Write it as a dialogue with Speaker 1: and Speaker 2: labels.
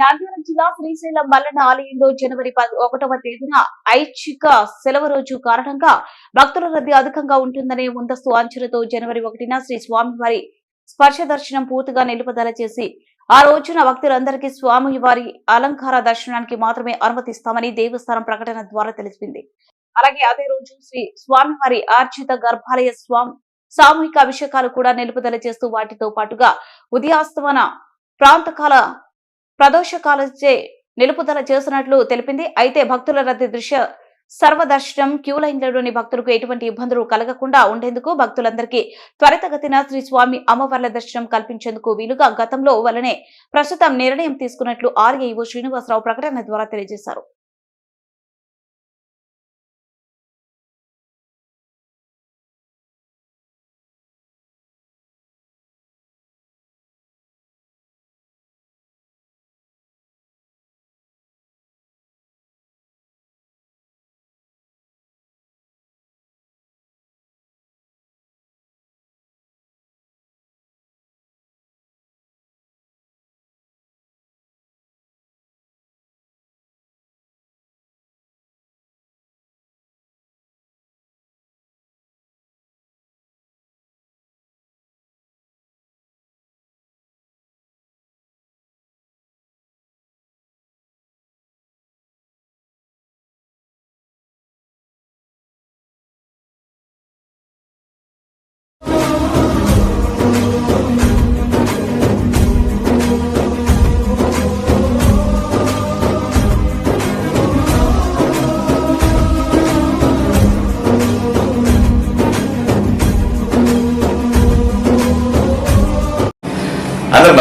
Speaker 1: నంద్యాల జిల్లా శ్రీశైలం మల్లన్న ఆలయంలో జనవరి పద- ఒకటవ తేదీన ఐచ్ఛిక సెలవు రోజు కారణంగా భక్తుల రద్దీ అధికంగా ఉంటుందనే ముందస్తు అంచనతో జనవరి ఒకటిన శ్రీ స్వామివారి స్పర్శ దర్శనం పూర్తిగా నిలుపుదల చేసి ఆ రోజున భక్తులందరికీ స్వామివారి అలంకార దర్శనానికి మాత్రమే అనుమతిస్తామని దేవస్థానం ప్రకటన ద్వారా తెలిసింది అలాగే అదే రోజు శ్రీ స్వామివారి ఆర్జిత గర్భాలయ స్వామి సామూహిక అభిషేకాలు కూడా నిలుపుదల చేస్తూ వాటితో పాటుగా ఉదయాస్తమన ప్రాంతకాల ప్రదోషకాలచే నిలుపుదల చేస్తున్నట్లు తెలిపింది. అయితే భక్తుల రద్దీ దృశ్య సర్వదర్శనం క్యూ లైన్లలోని భక్తులకు ఎటువంటి ఇబ్బందులు కలగకుండా ఉండేందుకు భక్తులందరికీ త్వరితగతిన శ్రీ స్వామి అమ్మవార్ల దర్శనం కల్పించేందుకు వీలుగా గతంలో వలనే ప్రస్తుతం నిర్ణయం తీసుకున్నట్లు ఆర్ఏఈఓ శ్రీనివాసరావు ప్రకటన ద్వారా తెలియజేశారు.